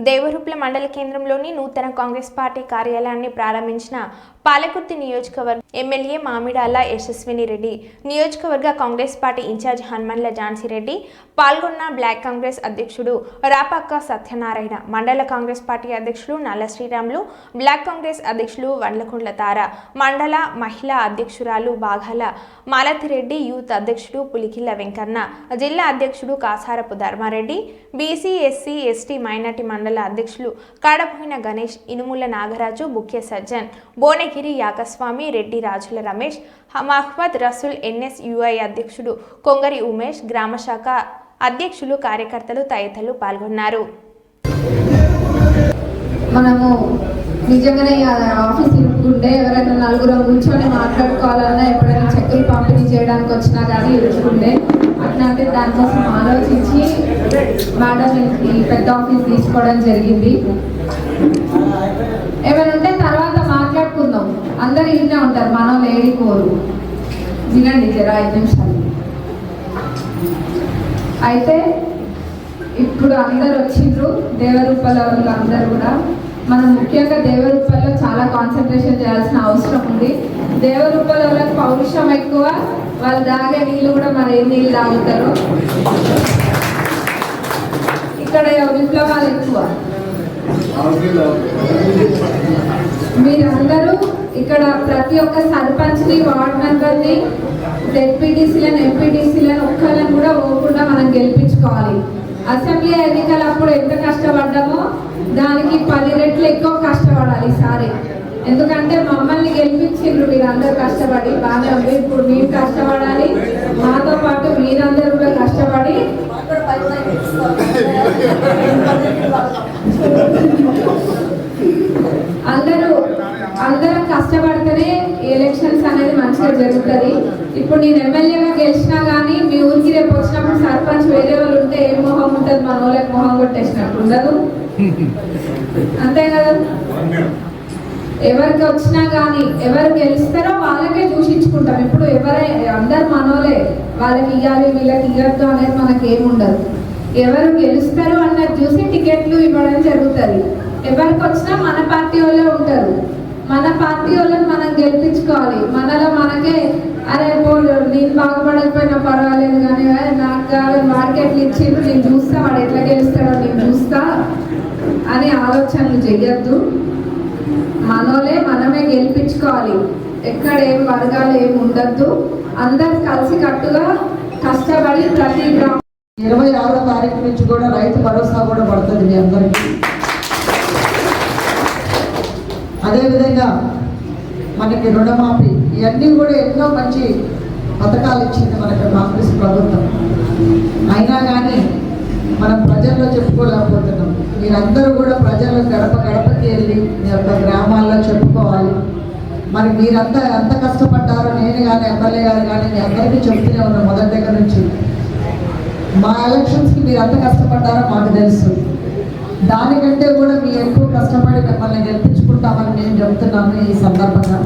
దేవరుప్ల మండల కేంద్రంలోని నూతన కాంగ్రెస్ పార్టీ కార్యాలయాన్ని ప్రారంభించిన పాలకుర్తి నియోజకవర్గ ఎమ్మెల్యే మామిడాల యశస్విని రెడ్డి నియోజకవర్గ Congress party incharge Hanumandla Jhansi Reddy పాల్గొన్న బ్లాక్ కాంగ్రెస్ అధ్యక్షుడు రాపక్క సత్యనారాయణ మండల కాంగ్రెస్ పార్టీ అధ్యక్షులు నల్ల శ్రీరాములు బ్లాక్ కాంగ్రెస్ అధ్యక్షులు వండ్లకుండ్ల తార మండల మహిళా అధ్యక్షురాలు బాఘాల మాలతిరెడ్డి యూత్ అధ్యక్షుడు పులికిల్ల వెంకన్న జిల్లా అధ్యక్షుడు Kasarapu Dharmareddy BC SC ST minority మండల అధ్యక్షులు కాడపోయిన గణేష్ ఇనుముల నాగరాజు ముఖ్య సజ్జన్ భువనగిరి యాకస్వామి రెడ్డి రాజుల రమేష్ మహ్మద్ రసూల్ ఎన్ఎస్ యుఐ అధ్యక్షుడు కొంగరి ఉమేష్ గ్రామశాఖ అధ్యక్షులు కార్యకర్తలు తదితరులు పాల్గొన్నారు. మనము నిజంగానే ఆఫీస్ ఇరుక్కుంటే ఎవరైనా నలుగురు కూర్చొని మాట్లాడుకోవాలన్నా ఎప్పుడైనా చెక్కులు పంపిణీ చేయడానికి వచ్చినా కానీ ఇరుక్కుంటే అట్లాంటి దానికోసం ఆలోచించి మేడం పెద్ద ఆఫీస్ తీసుకోవడం జరిగింది. ఏమైనా అందరు ఉంటారు మనం లేడీ కోరు. వినండి జర ఐదు నిమిషాలు. అయితే ఇప్పుడు అందరు వచ్చిండ్రు దేవరూపాల వాళ్ళు అందరు కూడా. మనం ముఖ్యంగా దేవరూపాల్లో చాలా కాన్సన్ట్రేషన్ చేయాల్సిన అవసరం ఉంది. దేవరూపాల వాళ్ళకి పౌరుషం ఎక్కువ వాళ్ళు తాగే నీళ్ళు కూడా మరి ఏ నీళ్ళు తాగుతారు. ఇక్కడ విప్లవాలు ఎక్కువ. మీరందరూ ఇక్కడ ప్రతి ఒక్క సర్పంచ్ని వార్డ్ మెంబర్ని జెడ్పీటీసీలను ఎంపీటీసీలను ఒక్కళ్ళని కూడా పోకుండా మనం గెలిపించుకోవాలి. అసెంబ్లీ ఎన్నికలప్పుడు ఎంత కష్టపడ్డామో దానికి పది రెట్లు ఎక్కువ కష్టపడాలి ఈసారి. ఎందుకంటే మమ్మల్ని గెలిపించిండ్రు మీరు అందరూ కష్టపడి బాగానే ఉంది ఇప్పుడు మీరు కష్టపడాలి మాతో పాటు మీరందరూ కూడా కష్టపడి అందరూ అందరం కష్టపడితేనే ఎలక్షన్స్ అనేది మంచిగా జరుగుతుంది. ఇప్పుడు నేను ఎమ్మెల్యేగా గెలిచినా కానీ మీ ఊరికి రేపు వచ్చినప్పుడు సర్పంచ్ వేరే వాళ్ళు ఉంటే ఏం మొహం ఉంటుంది? మన వాళ్ళకి మొహం కొట్టేసినట్టు ఉండదు. అంతే కదా? ఎవరికి వచ్చినా కానీ ఎవరు గెలుస్తారో వాళ్ళకే చూసించుకుంటాం. ఇప్పుడు ఎవరై అందరు మనోలే వాళ్ళకి ఇవ్వాలి వీళ్ళకి ఇవ్వద్దు అనేది మనకి ఉండదు. ఎవరు గెలుస్తారు అన్నది చూసి టికెట్లు ఇవ్వడం జరుగుతుంది. ఎవరికి వచ్చినా మన పార్టీ వాళ్ళే ఉంటారు. మన పార్టీ వాళ్ళని మనం గెలిపించుకోవాలి. మనలో మనకే అరే పో నేను బాగుపడకపోయినా పర్వాలేదు కానీ నాకు కావాలి మార్కెట్లు ఇచ్చిండ్రు నేను చూస్తా వాడు ఎట్లా గెలుస్తాడో నేను చూస్తా అనే ఆలోచనలు చెయ్యొద్దు. మనోలే మనమే గెలిపించుకోవాలి. ఎక్కడ ఏం వర్గాలు ఏం ఉండద్దు. అందరు కలిసి కట్టుగా కష్టపడి ప్రతి గ్రామం ఇరవై ఆరో తారీఖు నుంచి కూడా రైతు భరోసా కూడా పడుతుంది మీ అందరికీ. అదేవిధంగా మనకి రుణమాఫీ ఇవన్నీ కూడా ఎన్నో మంచి పథకాలు ఇచ్చింది మనకి కాంగ్రెస్ ప్రభుత్వం. అయినా కానీ మనం ప్రజల్లో చెప్పుకోలేకపోతున్నాం. మీరందరూ కూడా ప్రజల్లో గడప గడపకి వెళ్ళి మీ యొక్క గ్రామాల్లో చెప్పుకోవాలి. మరి మీరంతా ఎంత కష్టపడ్డారో నేను కానీ ఎమ్మెల్యే గారు కానీ మీ అందరికీ చెప్తూనే ఉన్నాం మొదటి దగ్గర నుంచి. మా ఎలక్షన్స్కి మీరు ఎంత కష్టపడ్డారో మాకు తెలుసు. దానికంటే కూడా మీరు ఎక్కువ కష్టపడి మిమ్మల్ని గెలిపించుకుంటామని నేను చెప్తున్నాను ఈ సందర్భంగా.